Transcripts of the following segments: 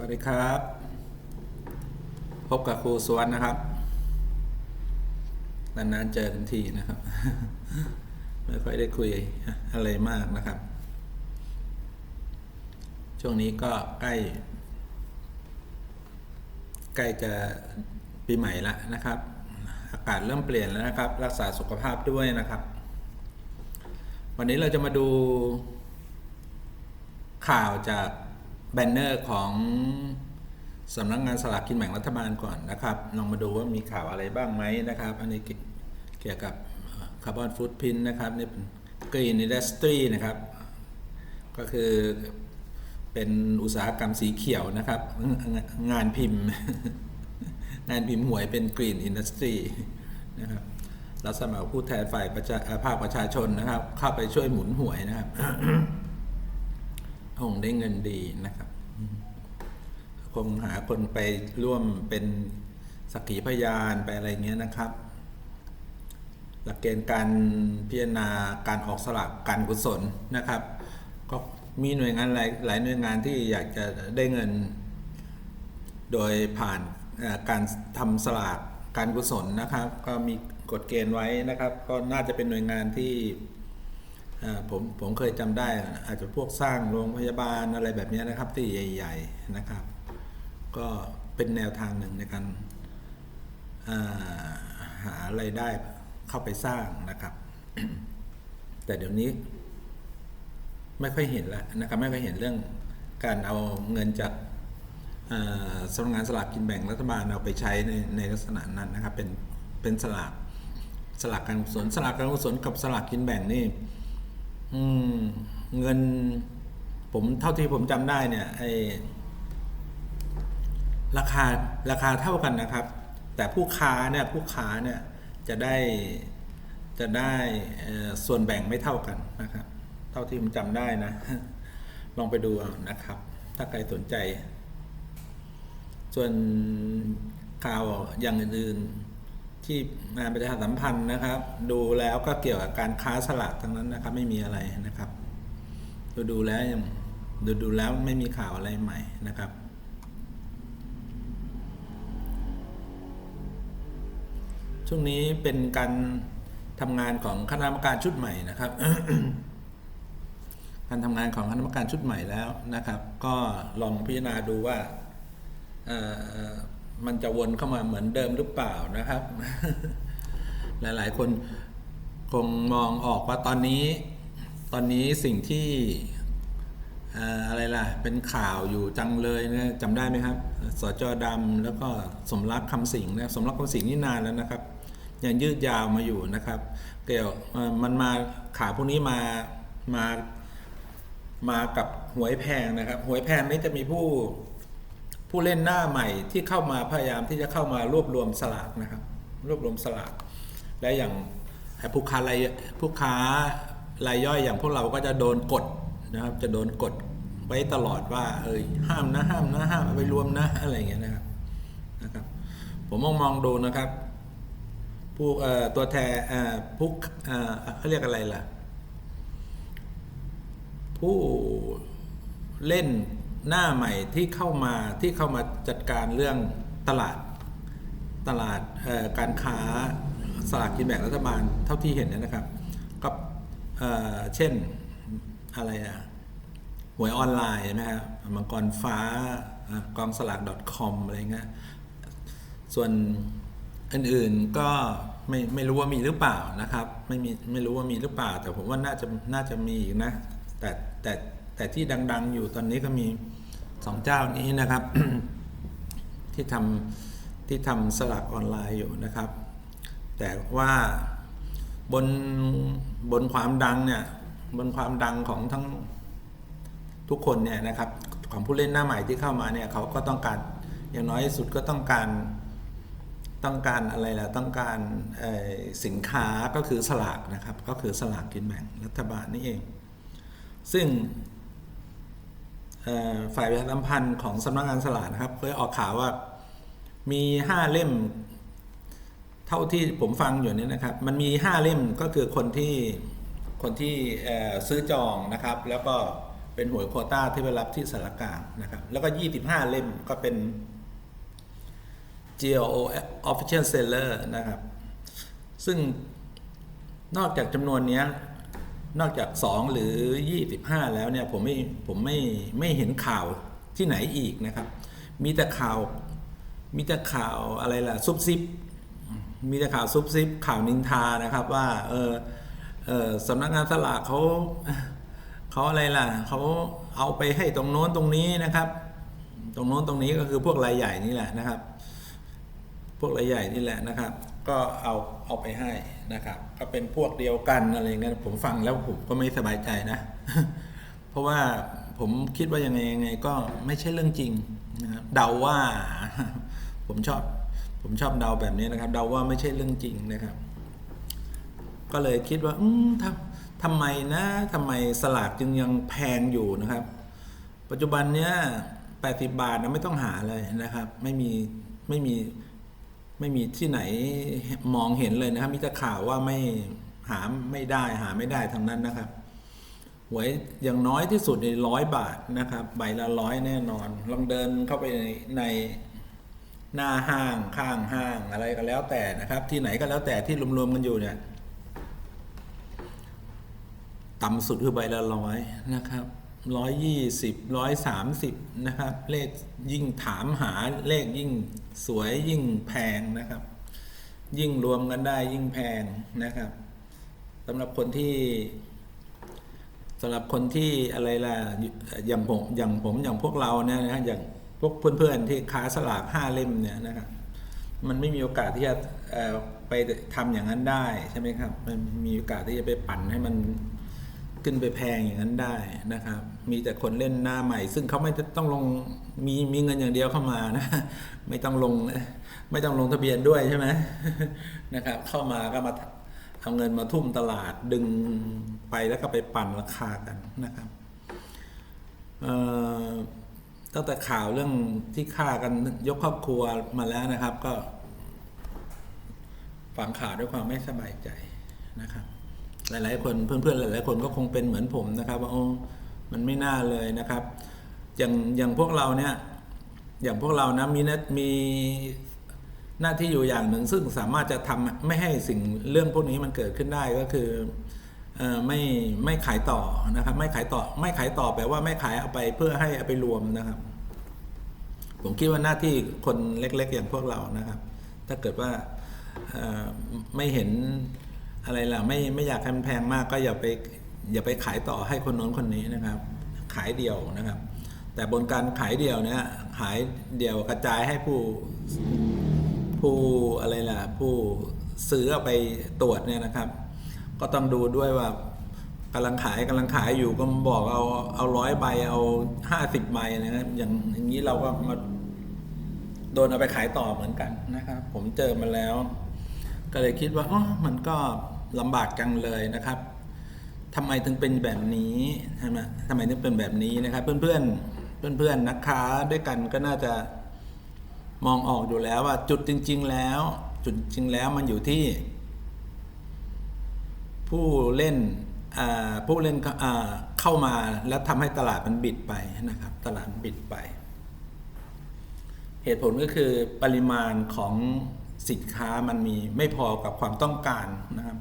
วัสดีครับ พบกับครูสวนนะครับ นานๆเจอกันทีนะครับ ไม่ค่อยได้คุยอะไรมากนะครับ ช่วงนี้ก็ใกล้ ใกล้จะปีใหม่ละนะครับ อากาศเริ่มเปลี่ยนแล้วนะครับ รักษาสุขภาพด้วยนะครับ วันนี้เราจะมาดูข่าวจาก แบนเนอร์ของสำนักงานสลากกินแบ่งรัฐบาลก่อนนะครับลองมาดูว่ามีข่าวอะไรบ้างไหมนะครับ อันนี้เกี่ยวกับคาร์บอนฟุตพินนะครับนี่เป็นกรีนอินดัสทรีนะครับ ก็คือเป็นอุตสาหกรรมสีเขียวนะครับ งานพิมพ์ งานพิมพ์หวยเป็นกรีนอินดัสทรีนะครับรับสมัครผู้แทนฝ่ายประชาภาคประชาชนนะครับ เข้าไปช่วยหมุนหวยนะครับ คงได้เงินดีนะครับ คงหาคนไปร่วมเป็นสักขีพยานไปอะไรเงี้ยนะครับ หลักเกณฑ์การพิจารณาการออกสลากการกุศลนะครับ ก็มีหน่วยงานหลายหลายหน่วยงานที่อยากจะได้เงิน โดยผ่านการทำสลากการกุศลนะครับ ก็มีกฎเกณฑ์ไว้นะครับ ก็น่าจะเป็นหน่วยงานที่ ผมผมเคยจำได้อาจจะพวกสร้างโรงพยาบาลอะไรแบบนี้นะครับ ที่ใหญ่ ๆนะครับ ก็เป็นแนวทางหนึ่งในการาหาไรายได้เข้าไปสร้างนะครับ แต่เดี๋ยวนี้ ไม่ค่อยเห็นแล้วนะครับ ไม่ค่อยเห็นเรื่องการเอาเงินจากอ่าสำนักงานสลากกินแบ่งรัฐบาลเอาไปใช้ในในลักษณะนั้นนะครับ เป็นเป็นสลากสลากการกุศลสลากการกุศลกับสลากกินแบ่งนี่ อืม เงิน ผมเท่าที่ผมจำได้เนี่ยไอราคาราคาเท่ากันนะครับ แต่ผู้ค้าเนี่ยผู้ค้าเนี่ยจะได้จะได้ส่วนแบ่งไม่เท่ากันนะครับ เท่าที่ผมจำได้นะ ลองไปดูนะครับ ถ้าใครสนใจ ส่วนข่าวอย่างอื่นๆ ที่งานประชาสัมพันธ์นะครับ ดูแล้วก็เกี่ยวกับการค้าสลากทั้งนั้นนะครับ ไม่มีอะไรนะครับ ดูดูแล้วยังดูดูแล้วไม่มีข่าวอะไรใหม่นะครับ ช่วงนี้เป็นการทำงานของคณะกรรมการชุดใหม่นะครับ การทำงานของคณะกรรมการชุดใหม่แล้วนะครับ ก็ลองพิจารณาดูว่า มันจะวนเข้ามาเหมือนเดิมหรือเปล่านะครับ หลายๆ คนคงมองออกว่าตอนนี้ ตอนนี้สิ่งที่อะไรล่ะ เป็นข่าวอยู่จังเลยนะจำได้ไหมครับ สจดำแล้วก็สมรักคำสิงนะสมรักคำสิงนี่นานแล้วนะครับ ยังยืดยาวมาอยู่นะครับ เกี่ยวมันมาข่าวพวกนี้มามามากับหวยแพงนะครับ หวยแพงนี่จะมีผู้ ผู้เล่นหน้าใหม่ที่เข้ามาพยายามที่จะเข้ามารวบรวมสลากนะครับ รวบรวมสลาก และอย่างผู้ค้ารายผู้ค้ารายย่อยอย่างพวกเราก็จะโดนกดนะครับ จะโดนกดไว้ตลอดว่า เอยห้ามนะห้ามนะห้ามไปรวมนะอะไรอย่างเงี้ยนะครับนะครับ ผมมองมองดูนะครับ ผู้เอ่อตัวแทนเอ่อผู้เอ่อเขาเรียกอะไรล่ะ ผู้เล่น หน้าใหม่ที่เข้ามาที่เข้ามาจัดการเรื่องตลาดตลาดการค้าสลากกินแบ่งรัฐบาลเท่าที่เห็นนะครับก็เเช่นอะไรอะหวยออนไลน์นะฮะมังกรฟ้ากองสลาก .com อะไรเงี้ยส่วนอื่นๆก็ไม่ไม่รู้ว่ามีหรือเปล่านะครับ ไม่มีไม่รู้ว่ามีหรือเปล่า แต่ผมว่าน่าจะน่าจะมีนะแต่แต่ แต่ที่ดัง ๆ อยู่ตอนนี้ก็มีสองเจ้านี้นะครับ ที่ทำที่ทำสลากออนไลน์อยู่นะครับ แต่ว่าบนบนความดังเนี่ยบนความดังของทั้งทุกคนเนี่ยนะครับของผู้เล่นหน้าใหม่ที่เข้ามาเนี่ยเขาก็ต้องการอย่างน้อยสุดก็ต้องการต้องการอะไรล่ะต้องการสินค้าก็คือสลากนะครับ ก็คือสลากกินแบ่งรัฐบาลนี่เอง ซึ่ง ฝ่ายประชาสัมพันธ์ของสำนักงานสลากนะครับ เคยออกข่าวว่ามีห้าเล่ม เท่าที่ผมฟังอยู่เนี่ยนะครับ มันมีห้าเล่มก็คือคนที่คนที่ซื้อจองนะครับ แล้วก็เป็นหวยโคต้าที่ไปรับที่สารกลางนะครับ แล้วก็ 25 เล่มก็เป็น GLO Official Seller นะครับ ซึ่งนอกจากจำนวนเนี้ย นอกจาก 2 หรือ 25 แล้วเนี่ยผมไม่ผมไม่ไม่เห็นข่าวที่ไหนอีกนะครับ มีแต่ข่าวมีแต่ข่าวอะไรล่ะซุบซิบมีแต่ข่าวซุบซิบข่าวนินทานะครับว่าเออเออสำนักงานสลากเขาเขาอะไรล่ะเขาเอาไปให้ตรงโน้นตรงนี้นะครับ ตรงโน้นตรงนี้ก็คือพวกรายใหญ่นี่แหละนะครับ พวกรายใหญ่นี่แหละนะครับ ก็เอาเอาไปให้นะครับ ก็เป็นพวกเดียวกันอะไรเงี้ยผมฟังแล้วผมก็ไม่สบายใจนะ เพราะว่าผมคิดว่ายังไงยังไงก็ไม่ใช่เรื่องจริงนะครับเดาว่า ผมชอบ ผมชอบเดาแบบนี้นะครับ เดาว่าไม่ใช่เรื่องจริงนะครับ ก็เลยคิดว่า อืมทำทำไมนะทำไมสลากจึงยังแพงอยู่นะครับ ปัจจุบันเนี้ย80บาทนะไม่ต้องหาเลยนะครับ ไม่มีไม่มี ไม่มีที่ไหนมองเห็นเลยนะครับ มีแต่ข่าวว่าไม่หาไม่ได้หาไม่ได้ทั้งนั้นนะครับหวยอย่างน้อยที่สุดในร้อยบาทนะครับ ใบละร้อยแน่นอน ลองเดินเข้าไปในในหน้าห้างข้างห้างอะไรก็แล้วแต่นะครับ ที่ไหนก็แล้วแต่ที่รวมๆกันอยู่เนี่ยต่ำสุดคือใบละร้อยนะครับร้อยยี่สิบร้อยสามสิบนะครับ เลขยิ่งถามหาเลขยิ่ง สวยยิ่งแพงนะครับ ยิ่งรวมกันได้ยิ่งแพงนะครับสำหรับคนที่สำหรับคนที่อะไรล่ะอย่างผมอย่างผมอย่างพวกเราเนี่ยนะอย่างพวกเพื่อนๆที่ค้าสลากห้าเล่มเนี่ยนะครับมันไม่มีโอกาสที่จะไปทำอย่างนั้นได้ใช่ไหมครับ มันมีโอกาสที่จะไปปั่นให้มันขึ้นไปแพงอย่างนั้นได้นะครับ มีแต่คนเล่นหน้าใหม่ ซึ่งเขาไม่ต้องลงมีมีเงินอย่างเดียวเข้ามานะไม่ต้องลงไม่ต้องลงทะเบียนด้วยใช่ไหมนะครับ เข้ามาก็มาเอาเงินมาทุ่มตลาดดึงไปแล้วก็ไปปั่นราคากันนะครับตั้งแต่ข่าวเรื่องที่ฆ่ากันยกครอบครัวมาแล้วนะครับ ก็ฟังข่าวด้วยความไม่สบายใจนะครับ หลาย ๆ คนเพื่อนๆหลาย ๆ คนก็คงเป็นเหมือนผมนะครับ ว่าโอ้ มันไม่น่าเลยนะครับ อย่างอย่างพวกเราเนี่ย อย่างพวกเรานะมีน้ามีหน้าที่อยู่อย่างหนึ่ง ซึ่งสามารถจะทำไม่ให้สิ่งเรื่องพวกนี้มันเกิดขึ้นได้ก็คือไม่ไม่ขายต่อนะครับ ไม่ขายต่อ ไม่ขายต่อแปลว่าไม่ขายเอาไปเพื่อให้เอาไปรวมนะครับ ผมคิดว่าหน้าที่คนเล็ก ๆ อย่างพวกเรานะครับ ถ้าเกิดว่าไม่เห็นอะไรล่ะไม่ไม่อยากให้มันแพงมากก็อย่าไป อย่าไปขายต่อให้คนโน้นคนนี้นะครับ ขายเดี่ยวนะครับ แต่บนการขายเดี่ยวเนี่ยขายเดี่ยวกระจายให้ผู้ผู้อะไรล่ะผู้ซื้อเอาไปตรวจเนี่ยนะครับ ก็ต้องดูด้วยว่ากำลังขายกำลังขายอยู่ก็บอกเอาเอาร้อยใบเอาห้าสิบใบนะครับอย่างอย่างนี้เราก็มาโดนเอาไปขายต่อเหมือนกันนะครับ ผมเจอมาแล้ว ก็เลยคิดว่าอ๋อมันก็ลำบากจังเลยนะครับ ทำไมถึงเป็นแบบนี้ใช่ไหมทำไมถึงเป็นแบบนี้นะครับ เพื่อนเพื่อนเพื่อนเพื่อนนักค้าด้วยกันก็น่าจะมองออกอยู่แล้วว่าจุดจริง ๆ แล้ว จุดจริงแล้วมันอยู่ที่ ผู้เล่นผู้เล่นเข้าอ่าเข้ามาแล้วทำให้ตลาดมันบิดไปนะครับ ตลาดมันบิดไป เหตุผลก็คือปริมาณของสินค้ามันมีไม่พอกับความต้องการนะครับ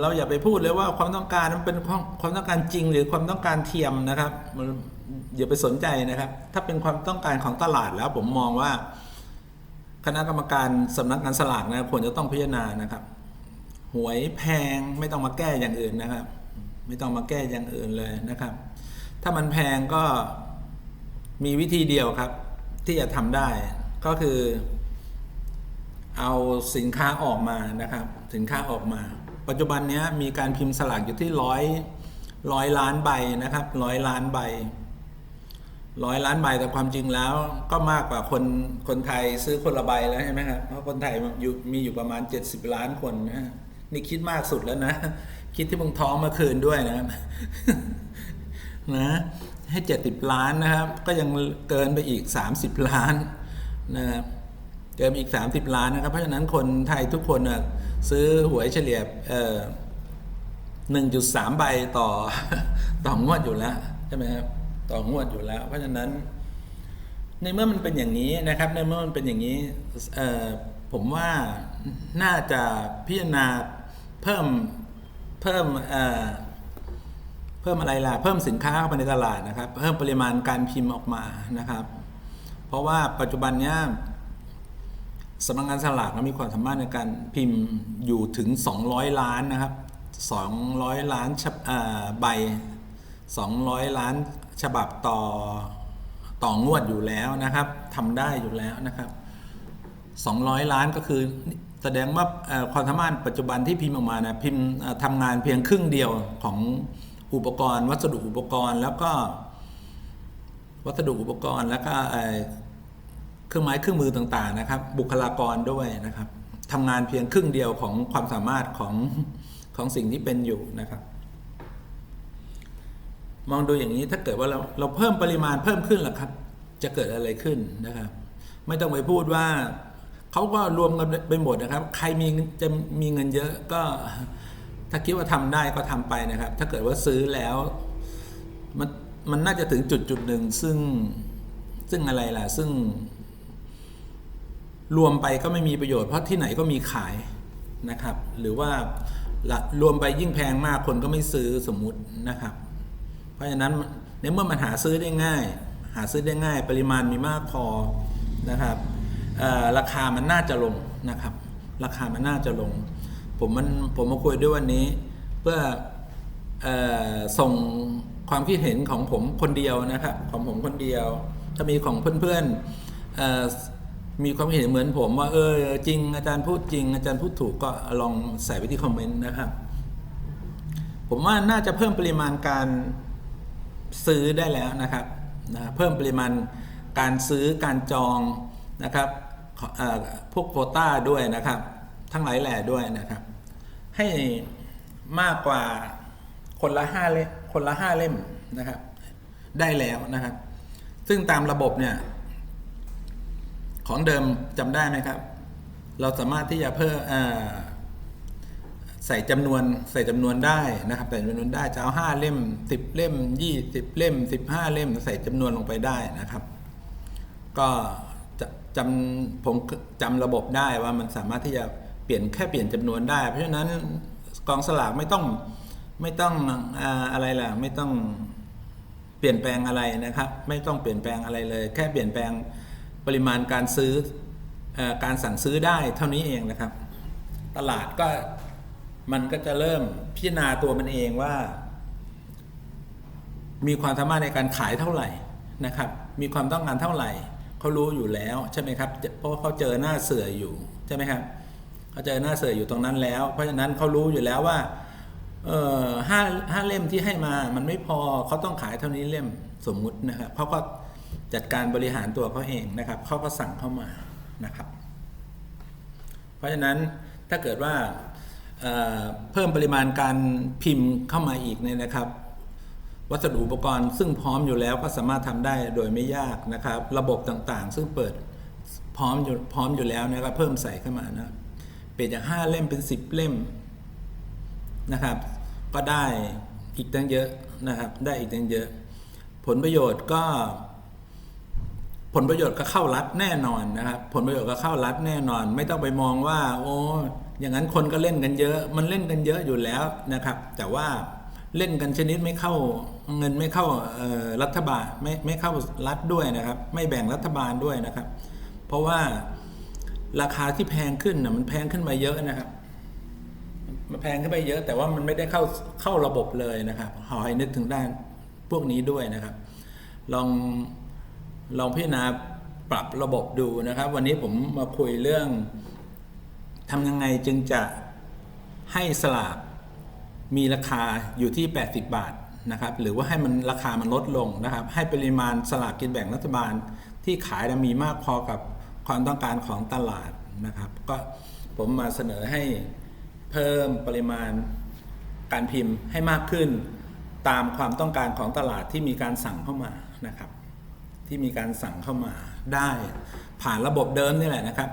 เราอย่าไปพูดเลยว่าความต้องการนั้นเป็นความความต้องการจริง หรือความต้องการเทียมนะครับมันอย่าไปสนใจนะครับ ถ้าเป็นความต้องการของตลาดแล้วผมมองว่า คณะกรรมการสำนักงานสลากนะควรจะต้องพิจารณานะครับ หวยแพงไม่ต้องมาแก้อย่างอื่นนะครับ ไม่ต้องมาแก้อย่างอื่นเลยนะครับ ถ้ามันแพงก็มีวิธีเดียวครับ ที่จะทำได้ก็คือ เอาสินค้าออกมานะครับสินค้าออกมา ปัจจุบันนี้มีการพิมพ์สลากอยู่ที่ร้อยร้อยล้านใบนะครับร้อยล้านใบร้อยล้านใบแต่ความจริงแล้วก็มากกว่าคนคนไทยซื้อคนละใบแล้วใช่ไหมครับเพราะคนไทยมีอยู่ประมาณ 70 ล้านคนนะนี่คิดมากสุดแล้วนะ คิดที่มึงท้องเมื่อคืนด้วยนะครับนะให้เจ็ดสิบล้านนะครับ ก็ยังเกินไปอีกสามสิบล้านนะครับ เกินอีกสามสิบล้านนะครับ เพราะฉะนั้นคนไทยทุกคนซื้อหวยเฉลี่ยเออหนึ่งจุดสามใบต่อต่องวดอยู่แล้วใช่ไหมครับต่องวดอยู่แล้ว เพราะฉะนั้น ในเมื่อมันเป็นอย่างนี้นะครับ ในเมื่อมันเป็นอย่างนี้เออผมว่าน่าจะพิจารณาเพิ่มเพิ่มเออเพิ่มอะไรล่ะ เพิ่มสินค้าเข้าไปในตลาดนะครับ เพิ่มปริมาณการพิมพ์ออกมานะครับ เพราะว่าปัจจุบันเนี้ย สำนักงานสลากมีความสามารถในการพิมพ์อยู่ถึง 200 ล้านนะครับ 200 ล้านฉบเอ่อใบ 200 ล้านฉบับต่อต่องวดอยู่แล้วนะครับทำได้อยู่แล้วนะครับ 200 ล้านก็คือแสดงว่าความสามารถปัจจุบันที่พิมพ์ออกมานะพิมพ์ทำงานเพียงครึ่งเดียวของอุปกรณ์ วัสดุอุปกรณ์แล้วก็วัสดุอุปกรณ์แล้วก็เรื่องไม้เครื่องมือต่างๆนะครับ บุคลากรด้วยนะครับทำงานเพียงครึ่งเดียวของความสามารถของของสิ่งที่เป็นอยู่นะครับ มองดูอย่างนี้ถ้าเกิดว่าเราเราเพิ่มปริมาณเพิ่มขึ้นล่ะครับ จะเกิดอะไรขึ้นนะครับ ไม่ต้องไปพูดว่าเขาก็รวมกันไปหมดนะครับ ใครมีจะมีเงินเยอะก็ถ้าคิดว่าทำได้ก็ทำไปนะครับ ถ้าเกิดว่าซื้อแล้วมันมันน่าจะถึงจุดจุดหนึ่งซึ่งซึ่งอะไรล่ะ ซึ่ง รวมไปก็ไม่มีประโยชน์เพราะที่ไหนก็มีขายนะครับ หรือว่ารวมไปยิ่งแพงมากคนก็ไม่ซื้อสมมุตินะครับ เพราะฉะนั้นในเมื่อมันหาซื้อได้ง่าย หาซื้อได้ง่าย ปริมาณมีมากพอนะครับราคามันน่าจะลงนะครับ ราคามันน่าจะลง ผมมันผมมาคุยด้วยวันนี้ เพื่ออส่งความคิดเห็นของผมคนเดียวนะครับ ของผมคนเดียว ถ้ามีของเพื่อนๆ มีความเห็นเหมือนผมว่าเออจริงอาจารย์พูดจริง อาจารย์พูดถูกก็ลองใส่ไว้ที่คอมเมนต์นะครับ ผมว่าน่าจะเพิ่มปริมาณการซื้อได้แล้วนะครับนะเพิ่มปริมาณการซื้อการจองนะครับพวกโคต้าด้วยนะครับ ทั้งหลายแหล่ด้วยนะครับ ให้มากกว่าคนละห้าเล่มคนละห้าเล่มนะครับ ได้แล้วนะครับ ซึ่งตามระบบเนี่ย ของเดิมจำได้ไหมครับ เราสามารถที่จะเพิ่มเอ่อใส่จำนวนใส่จำนวนได้นะครับใส่จำนวนได้จะเอาห้าเล่มสิบเล่มยี่สิบเล่มสิบห้าเล่ม ใส่จำนวนลงไปได้นะครับ ก็จำผมจำระบบได้ว่ามันสามารถที่จะเปลี่ยนแค่เปลี่ยนจำนวนได้ เพราะฉะนั้นกองสลากไม่ต้องไม่ต้องอ่าอะไรล่ะไม่ต้องเปลี่ยนแปลงอะไรนะครับ ไม่ต้องเปลี่ยนแปลงอะไรเลย แค่เปลี่ยนแปลง ปริมาณการซื้ออการสั่งซื้อได้เท่านี้เองนะครับ ตลาดก็มันก็จะเริ่มพิจารณาตัวมันเองว่า มีความสามารถในการขายเท่าไหร่นะครับ มีความต้องการเท่าไหร่เขารู้อยู่แล้วใช่ไหมครับเพราะเขาเจอหน้าเสืออยู่ใช่ไหมครับเขาเจอหน้าเสืออยู่ตรงนั้นแล้ว เพราะฉะนั้นเขารู้อยู่แล้วว่าเออห้าห้าเล่มที่ให้มามันไม่พอเขาต้องขายเท่านี้เล่มสมมุตินะครับเขาก็ จัดการบริหารตัวเขาเองนะครับเขาก็สั่งเข้ามานะครับ เพราะฉะนั้นถ้าเกิดว่าเเพิ่มปริมาณการพิมพ์เข้ามาอีกเนี่ยนะครับ วัสดุอุปกรณ์ซึ่งพร้อมอยู่แล้วก็สามารถทำได้โดยไม่ยากนะครับ ระบบต่างๆ ซึ่งเปิดพร้อมอยู่พร้อมอยู่แล้วนะครับเพิ่มใส่เข้ามานะเปลี่ยนจากห้าเล่มเป็นสิบเล่มนะครับ ก็ได้อีกตั้งเยอะนะครับ ได้อีกตั้งเยอะ ผลประโยชน์ก็ ผลประโยชน์ก็เข้ารัฐแน่นอนนะครับ ผลประโยชน์ก็เข้ารัฐแน่นอน ไม่ต้องไปมองว่า โอ้อย่างนั้นคนก็เล่นกันเยอะ มันเล่นกันเยอะอยู่แล้วนะครับ แต่ว่าเล่นกันชนิดไม่เข้าเงินไม่เข้ารัฐบาลไม่ไม่เข้ารัฐด้วยนะครับ ไม่แบ่งรัฐบาลด้วยนะครับ เพราะว่าราคาที่แพงขึ้นนะมันแพงขึ้นมาเยอะนะครับ มันแพงขึ้นไปเยอะ แต่ว่ามันไม่ได้เข้าเข้าระบบเลยนะครับขอให้นึกถึงด้านพวกนี้ด้วยนะครับ ลอง ลองพิจารณาปรับระบบดูนะครับ วันนี้ผมมาคุยเรื่องทำยังไงจึงจะให้สลากมีราคาอยู่ที่ 80 บาทนะครับ หรือว่าให้มันราคามันลดลงนะครับ ให้ปริมาณสลากกินแบ่งรัฐบาลที่ขายมีมากพอกับความต้องการของตลาดนะครับ ก็ผมมาเสนอให้เพิ่มปริมาณการพิมพ์ให้มากขึ้น ตามความต้องการของตลาดที่มีการสั่งเข้ามานะครับ ที่มีการสั่งเข้ามาได้ผ่านระบบเดิมนี่แหละนะครับ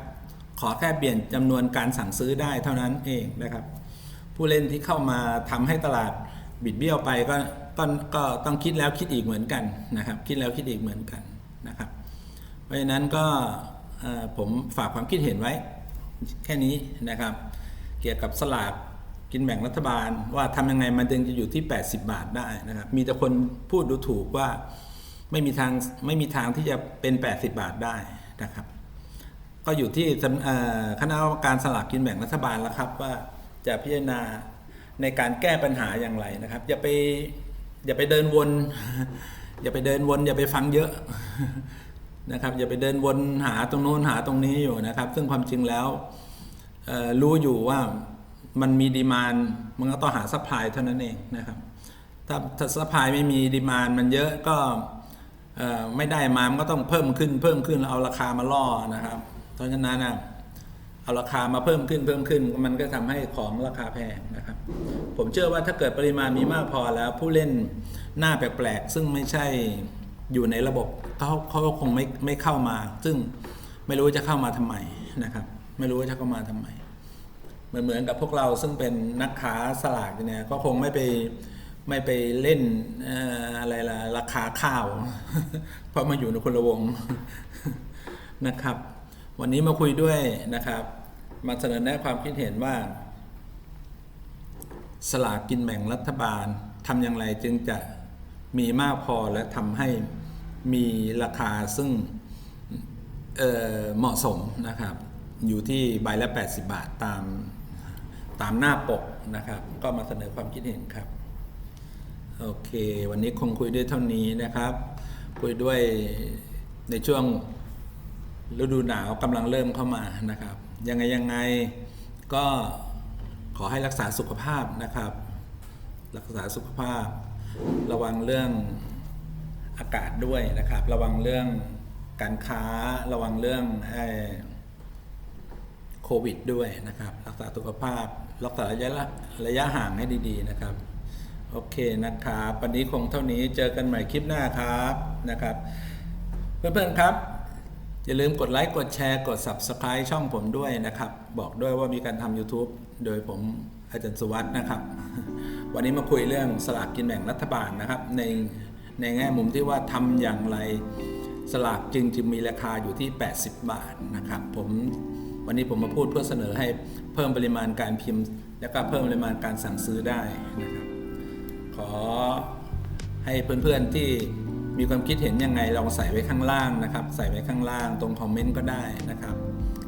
ขอแค่เปลี่ยนจำนวนการสั่งซื้อได้เท่านั้นเองนะครับ ผู้เล่นที่เข้ามาทำให้ตลาดบิดเบี้ยวไปก็ก็ก็ก็ต้องคิดแล้วคิดอีกเหมือนกันนะครับ คิดแล้วคิดอีกเหมือนกันนะครับ เพราะฉะนั้นก็ผมฝากความคิดเห็นไว้แค่นี้นะครับ เกี่ยวกับสลากกินแบ่งรัฐบาลว่าทำยังไงมันถึงจะอยู่ที่ 80 บาทได้นะครับ มีแต่คนพูดดูถูกว่า ไม่มีทางไม่มีทางที่จะเป็น 80 บาทได้นะครับ ก็อยู่ที่คณะกรรมการสลากกินแบ่งรัฐบาลแล้วครับ ว่าจะพิจารณาในการแก้ปัญหาอย่างไรนะครับ อย่าไปอย่าไปเดินวน อย่าไปเดินวน อย่าไปฟังเยอะนะครับ อย่าไปเดินวนหาตรงโน้นหาตรงนี้อยู่นะครับ ซึ่งความจริงแล้วรู้อยู่ว่ามันมีดีมานมันก็ต้องหาซัพพลายเท่านั้นเองนะครับ ถ้าถ้าซัพพลายไม่มีดีมานมันเยอะก็ ไม่ได้มามันก็ต้องเพิ่มขึ้นเพิ่มขึ้นเอาราคามาล่อนะครับ เพราะฉะนั้นนะเอาราคามาเพิ่มขึ้นเพิ่มขึ้น มันก็ทำให้ของราคาแพงนะครับ ผมเชื่อว่าถ้าเกิดปริมาณมีมากพอแล้ว ผู้เล่นหน้าแปลกๆ ซึ่งไม่ใช่อยู่ในระบบเขาเขาคงไม่ไม่เข้ามา ซึ่งไม่รู้จะเข้ามาทำไมนะครับ ไม่รู้ว่าจะเข้ามาทำไมเหมือนเหมือนกับพวกเราซึ่งเป็นนักค้าสลากเนี่ยก็คงไม่ไป ไม่ไปเล่นอะไรล่ะราคาข้าว เพราะมาอยู่ในคนละวงนะครับ วันนี้มาคุยด้วยนะครับ มาเสนอแนะความคิดเห็นว่า สลากกินแบ่งรัฐบาลทำอย่างไรจึงจะมีมากพอและทำให้มีราคาซึ่งเเหมาะสมนะครับ อยู่ที่ใบละ 80 บาทตามตามหน้าปกนะครับ ก็มาเสนอความคิดเห็นครับ โอเค วันนี้คงคุยด้วยเท่านี้นะครับ คุยด้วยในช่วงฤดูหนาวกำลังเริ่มเข้ามานะครับ ยังไงยังไงก็ขอให้รักษาสุขภาพนะครับ รักษาสุขภาพ ระวังเรื่องอากาศด้วยนะครับ ระวังเรื่องการค้าระวังเรื่องโควิดด้วยนะครับ รักษาสุขภาพ รักษาระยะระยะห่างให้ดี ๆ นะครับ โอเคนะครับวันนี้คงเท่านี้เจอกันใหม่คลิปหน้าครับนะครับ เพื่อนๆครับ อย่าลืมกดไลค์กดแชร์กด Subscribe ช่องผมด้วยนะครับ บอกด้วยว่ามีการทำ YouTube โดยผมอาจารย์สุวัสด์นะครับ วันนี้มาคุยเรื่องสลากกินแบ่งรัฐบาลนะครับ ในในแง่มุมที่ว่าทำอย่างไรสลากจึงจึงมีราคาอยู่ที่ 80 บาทนะครับผมวันนี้ผมมาพูดเพื่อเสนอให้เพิ่มปริมาณการพิมพ์ แล้วก็เพิ่มปริมาณการสั่งซื้อได้นะครับ อให้เพื่อนๆที่มีความคิดเห็นยังไงลองใส่ไว้ข้างล่างนะครับ ใส่ไว้ข้างล่างตรงคอมเมนต์ก็ได้นะครับ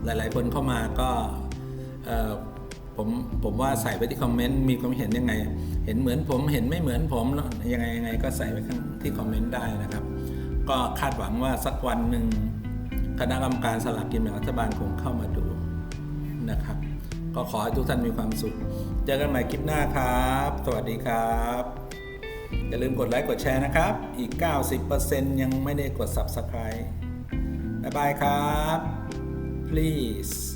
หลายๆคนเข้ามาก็ผมผมว่าใส่ไว้ที่คอมเมนต์มีความเห็นยังไง เห็นเหมือนผมเห็นไม่เหมือนผมแล้วยังไงยังไงก็ใส่ไว้ข้างที่คอมเมนต์ได้นะครับ ก็คาดหวังว่าสักวันหนึ่งคณะกรรมการสลากกินแบ่งรัฐบาลคงเข้ามาดูนะครับ ก็ขอให้ทุกท่านมีความสุข เจอกันใหม่คลิปหน้าครับ สวัสดีครับ อย่าลืมกดไลค์กดแชร์นะครับ อีก 90%ยังไม่ได้กด Subscribe บ๊ายบายครับ please